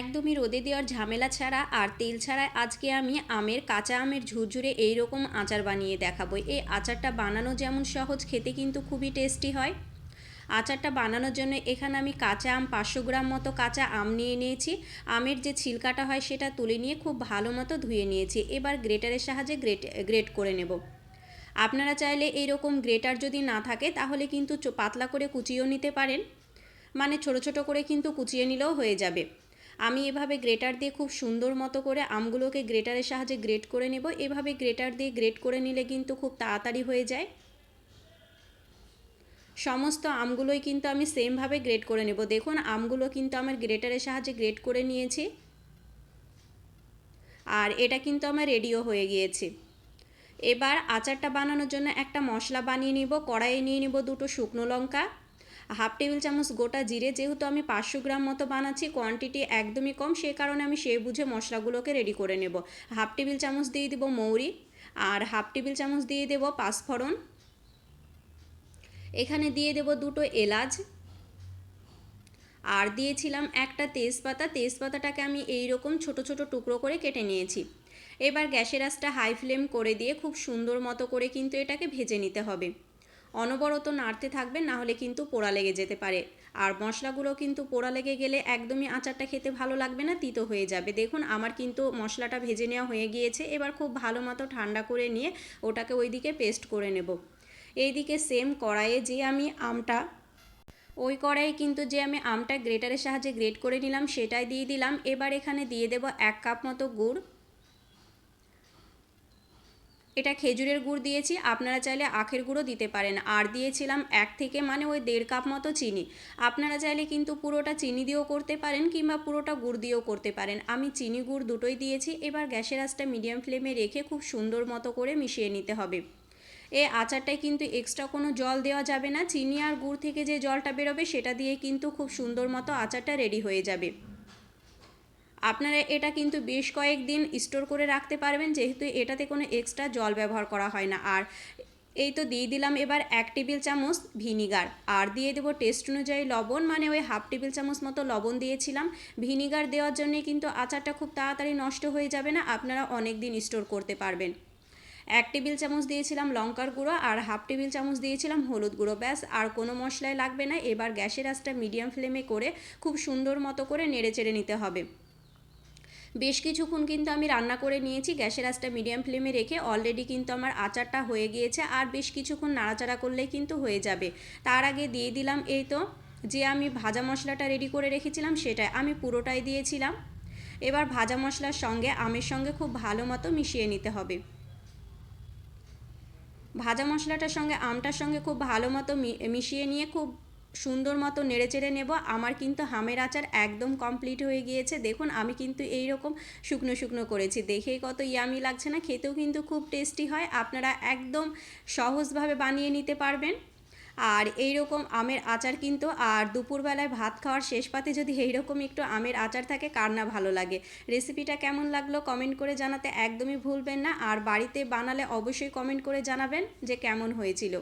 একদমই রোদে দেওয়ার ঝামেলা ছাড়া আর তেল ছাড়া আজকে আমি আমের, কাঁচা আমের ঝুরঝুরে এইরকম আচার বানিয়ে দেখাবো। এই আচারটা বানানো যেমন সহজ, খেতে কিন্তু খুবই টেস্টি হয়। আচারটা বানানোর জন্য এখানে আমি কাঁচা আম পাঁচশো গ্রাম মতো কাঁচা আম নিয়ে নিয়েছি। আমের যে ছিলকাটা হয় সেটা তুলে নিয়ে খুব ভালো মতো ধুয়ে নিয়েছি। এবার গ্রেটারের সাহায্যে গ্রেট গ্রেট করে নেব। আপনারা চাইলে এইরকম গ্রেটার যদি না থাকে, তাহলে কিন্তু পাতলা করে কুচিয়েও নিতে পারেন। মানে ছোট ছোট করে কিন্তু কুচিয়ে নিলেও হয়ে যাবে। আমি এভাবে গ্রেটার দিয়ে খুব সুন্দর মতো করে আমগুলোকে গ্রেটারের সাহায্যে গ্রেট করে নেব। এভাবে গ্রেটার দিয়ে গ্রেট করে নিলে কিন্তু খুব তাড়াতাড়ি হয়ে যায়। সমস্ত আমগুলোই কিন্তু আমি সেমভাবে গ্রেট করে নেব। দেখুন, আমগুলো কিন্তু আমার গ্রেটারের সাহায্যে গ্রেট করে নিয়েছি। আর এটা কিন্তু আমার রেডিও হয়ে গিয়েছে। এবার আচারটা বানানোর জন্য একটা মশলা বানিয়ে নিব, কড়াইয়ে নিয়ে নিব দুটো শুকনো লঙ্কা। হাফ টেবিল চামচ গোটা জিরে যেহেতু আমি পাঁচশো গ্রাম মতো বানাচ্ছি কোয়ান্টিটি একদমই কম সেই কারণে আমি সেই বুঝে মশলাগুলোকে রেডি করে নেব। হাফ টেবিল চামচ দিয়ে দেবো মৌরি আর হাফ টেবিল চামচ দিয়ে দেবো পাঁচফোড়ন। এখানে দিয়ে দেব দুটো এলাচ। আর দিয়েছিলাম একটা তেজপাতা, তেজপাতাটাকে আমি এই রকম ছোট ছোট টুকরো করে কেটে নিয়েছি। এবার গ্যাসের আঁচটা হাই ফ্লেম করে দিয়ে খুব সুন্দর মতো করে কিন্তু এটাকে ভেজে নিতে হবে। অনবরত নাড়তে থাকবেন, না হলে কিন্তু পোড়া লেগে যেতে পারে। আর মশলাগুলো কিন্তু পোড়া লেগে গেলে একদমই আচারটা খেতে ভালো লাগবে না, তিতো হয়ে যাবে। দেখুন, আমার কিন্তু মশলাটা ভেজে নেওয়া হয়ে গিয়েছে। এবার খুব ভালো মতো ঠান্ডা করে নিয়ে ওটাকে ওইদিকে পেস্ট করে নেব। এইদিকে সেম কড়াইয়ে যে আমি আমটা, ওই কড়াইয়ে কিন্তু যে আমি আমটা গ্রেটারের সাহায্যে গ্রেট করে নিলাম, সেটাই দিয়ে দিলাম। এবার এখানে দিয়ে দেব এক কাপ মতো গুড়। এটা খেজুরের গুড় দিয়েছি, আপনারা চাইলে আখের গুঁড়ো দিতে পারেন। আর দিয়েছিলাম এক থেকে মানে ওই দেড় কাপ মতো চিনি। আপনারা চাইলে কিন্তু পুরোটা চিনি দিয়েও করতে পারেন কিংবা পুরোটা গুড় দিয়েও করতে পারেন। আমি চিনি গুড় দুটোই দিয়েছি, এবার গ্যাসের আঁচটা মিডিয়াম ফ্লেমে রেখে খুব সুন্দর মতো করে মিশিয়ে নিতে হবে। এই আচারটায় কিন্তু এক্সট্রা কোনো জল দেওয়া যাবে না, চিনি আর গুড় থেকে যে জলটা বেরোবে সেটা দিয়ে কিন্তু খুব সুন্দর মতো আচারটা রেডি হয়ে যাবে। আপনারা এটা কিন্তু বেশ কয়েকদিন স্টোর করে রাখতে পারবেন, যেহেতু এটাতে কোনো এক্সট্রা জল ব্যবহার করা হয় না। আর এই তো দিয়ে দিলাম এবার এক টেবিল চামচ ভিনিগার আর দিয়ে দেবো টেস্ট অনুযায়ী লবণ মানে ওই হাফ টেবিল চামচ মতো লবণ দিয়েছিলাম। ভিনিগার দেওয়ার জন্যে কিন্তু আচারটা খুব তাড়াতাড়ি নষ্ট হয়ে যাবে না, আপনারা অনেক দিন স্টোর করতে পারবেন। এক টেবিল চামচ দিয়েছিলাম লঙ্কার গুঁড়ো, আর হাফ টেবিল চামচ দিয়েছিলাম হলুদ গুঁড়ো, ব্যাস, আর কোনো মশলাই লাগবে না। এবার গ্যাসের আঁচটা মিডিয়াম ফ্লেমে করে খুব সুন্দর মতো করে নেড়ে চেড়ে নিতে হবে। বেশ কিছুক্ষণ কিন্তু আমি রান্না করে নিয়েছি। গ্যাসের আঁচটা মিডিয়াম ফ্লেমে রেখে অলরেডি কিন্তু আমার আচারটা হয়ে গিয়েছে আর বেশ কিছুক্ষণ নাড়াচাড়া করলেই কিন্তু হয়ে যাবে। তার আগে দিয়ে দিলাম এই তো, যে আমি ভাজা মশলাটা রেডি করে রেখেছিলাম সেটাই আমি পুরোটাই দিয়েছিলাম। এবার ভাজা মশলার সঙ্গে আমের সঙ্গে খুব ভালো মতো মিশিয়ে নিতে হবে। ভাজা মশলাটার সঙ্গে আমটার সঙ্গে খুব ভালো মতো মিশিয়ে নিয়ে খুব সুন্দর মতো নেড়েচেড়ে নেব। আমার কিন্তু হামের আচার একদম কমপ্লিট হয়ে গিয়েছে। দেখুন, আমি কিন্তু এই রকম শুকনো শুকনো করেছি। দেখেই কত ইয়ামি লাগছে না? খেতেও কিন্তু খুব টেস্টি হয়। আপনারা একদম সহজভাবে বানিয়ে নিতে পারবেন। আর এই রকম আমের আচার কিন্তু, আর দুপুরবেলায় ভাত খাওয়ার শেষ পাতে যদি এইরকম একটু আমের আচার থাকে, কার না ভালো লাগে? রেসিপিটা কেমন লাগল কমেন্ট করে জানাতে একদমই ভুলবেন না। আর বাড়িতে বানালে অবশ্যই কমেন্ট করে জানাবেন যে কেমন হয়েছিল।